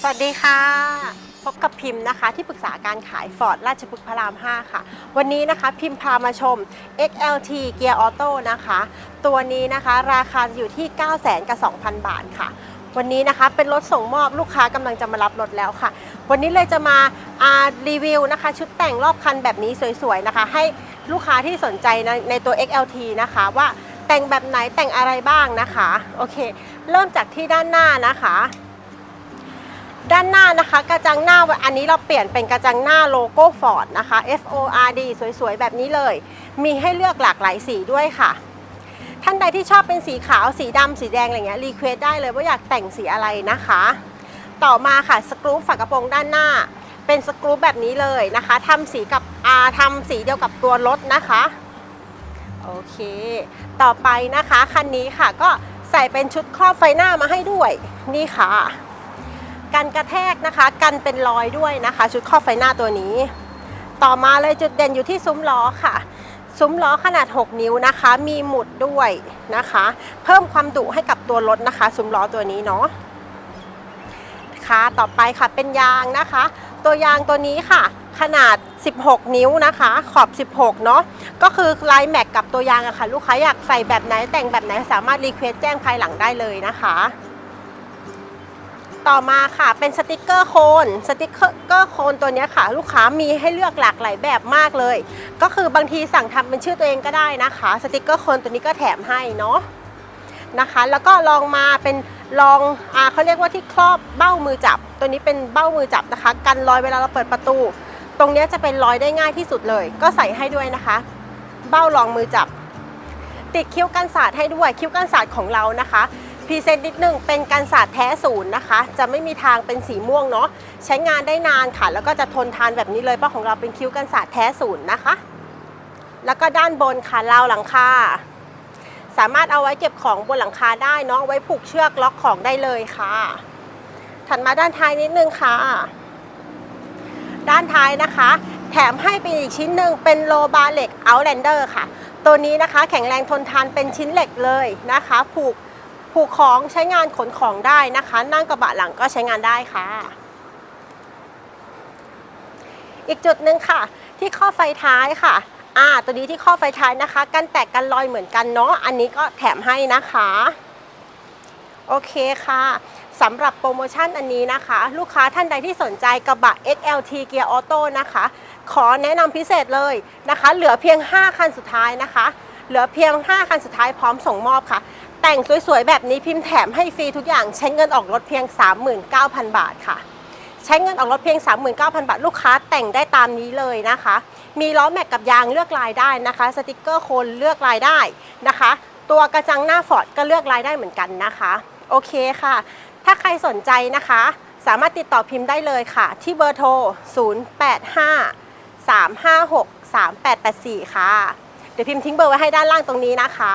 สวัสดีค่ะ พบกับพิมพ์นะคะ ที่ปรึกษาการขายฟอร์ดราชพฤกษ์พระราม 5 ค่ะ วันนี้นะคะพิมพ์พามาชม XLT Gear Auto นะคะ ตัวนี้นะคะราคาอยู่ที่ 9 0 0 0 0กับ 2,000 บาทค่ะ วันนี้นะคะเป็นรถส่งมอบลูกค้ากำลังจะมารับรถแล้วค่ะ วันนี้เลยจะมาารีวิวนะคะ ชุดแต่งรอบคันแบบนี้สวยๆนะคะ ให้ลูกค้าที่สนใจในในตัว XLT นะคะว่าแต่งแบบไหนแต่งอะไรบ้างนะคะ โอเค เริ่มจากที่ด้านหน้านะคะ ด้านหน้านะคะ กระจังหน้าอันนี้เราเปลี่ยนเป็นกระจังหน้าโลโก้ฟอร์ดนะคะ F O R D สวยๆ แบบนี้เลย มีให้เลือกหลากหลายสีด้วยค่ะ ท่านใดที่ชอบเป็นสีขาวสีดำสีแดงอะไรเงี้ยรีเควสได้เลยว่าอยากแต่งสีอะไรนะคะ ต่อมาค่ะสกรูฝากระโปรงด้านหน้า เป็นสกรูแบบนี้เลยนะคะทำสีกับอาทำสีเดียวกับตัวรถนะคะโอเค ต่อไปนะคะคันนี้ค่ะก็ใส่เป็นชุดครอบไฟหน้ามาให้ด้วย นี่ค่ะ กันกระแทกนะคะ กันเป็นรอยด้วยนะคะ ชุดครอไฟหน้าตัวนี้ ต่อมาเลยจุดเด่นอยู่ที่ซุ้มล้อค่ะ ซุ้มล้อขนาด 6 นิ้วนะคะ มีหมุดด้วยนะคะ เพิ่มความดุให้กับตัวรถนะคะ ซุ้มล้อตัวนี้เนาะค่ะต่อไปค่ะเป็นยางนะคะ ตัวยางตัวนี้ค่ะ ขนาด 16 นิ้วนะคะ ขอบ 16 เนาะก็คือลายแม็กกับตัวยางอะค่ะ ลูกค้าอยากใส่แบบไหนแต่งแบบไหนสามารถรีเควสแจ้งภายหลังได้เลยนะคะ ต่อมาค่ะเป็นสติกเกอร์โคนสติกเกอร์โคนตัวนี้ค่ะ ลูกค้ามีให้เลือกหลากหลายแบบมากเลย ก็คือบางทีสั่งทำเป็นชื่อตัวเองก็ได้นะคะ สติกเกอร์โคนตัวนี้ก็แถมให้เนาะนะคะ แล้วก็ลองมาเป็นลองอ่าเขาเรียกว่าที่ครอบเบ้ามือจับ ตัวนี้เป็นเบ้ามือจับนะคะ กันรอยเวลาเราเปิดประตู ตรงนี้จะเป็นรอยได้ง่ายที่สุดเลย ก็ใส่ให้ด้วยนะคะ เบ้ารองมือจับ ติดคิ้วกันสาดให้ด้วยคิ้วกันสาดของเรานะคะ พรีเซนต์นิดนึงเป็นกันสาดแท้ศูนย์นะคะ จะไม่มีทางเป็นสีม่วงเนาะใช้งานได้นานค่ะ แล้วก็จะทนทานแบบนี้เลยเพราะของเราเป็นคิ้วกันสาดแท้ศูนย์นะคะ แล้วก็ด้านบนค่ะราวหลังคาสามารถเอาไว้เก็บของบนหลังคาได้เนาะไว้ผูกเชือกล็อกของได้เลยค่ะ ถัดมาด้านท้ายนิดนึงค่ะ ด้านท้ายนะคะ แถมให้เป็นอีกชิ้นหนึ่งเป็นโลบาเหล็ก Outlander ค่ะ ตัวนี้นะคะแข็งแรงทนทานเป็นชิ้นเหล็กเลยนะคะ ผูก ผูกของใช้งานขนของได้นะคะ นั่งกระบะหลังก็ใช้งานได้ค่ะ อีกจุดหนึ่งค่ะ ที่ข้อไฟท้ายค่ะอ่าตัวนี้ที่ข้อไฟท้ายนะคะ กันแตกกันลอยเหมือนกันเนาะอันนี้ก็แถมให้นะคะ โอเคค่ะสำหรับโปรโมชั่นอันนี้นะคะ ลูกค้าท่านใดที่สนใจกระบะ XLT Gear Auto นะคะ ขอแนะนำพิเศษเลยนะคะ เหลือเพียง 5 คันสุดท้ายนะคะ เหลือเพียง 5 คันสุดท้ายพร้อมส่งมอบค่ะ แต่งสวยๆ แบบนี้พิมพ์แถมให้ฟรีทุกอย่างใช้เงินออกรถเพียง 39,000 บาทค่ะ ใช้เงินออกรถเพียง 39,000 บาท ลูกค้าแต่งได้ตามนี้เลยนะคะ มีล้อแม็กกับยางเลือกลายได้นะคะ สติกเกอร์โคนเลือกลายได้นะคะ ตัวกระจังหน้าฟอร์ดก็เลือกลายได้เหมือนกันนะคะ โอเคค่ะ ถ้าใครสนใจนะคะ สามารถติดต่อพิมพ์ได้เลยค่ะ ที่เบอร์โทร 085 356 3884 ค่ะ เดี๋ยวพิมพ์ทิ้งเบอร์ไว้ให้ด้านล่างตรงนี้นะคะ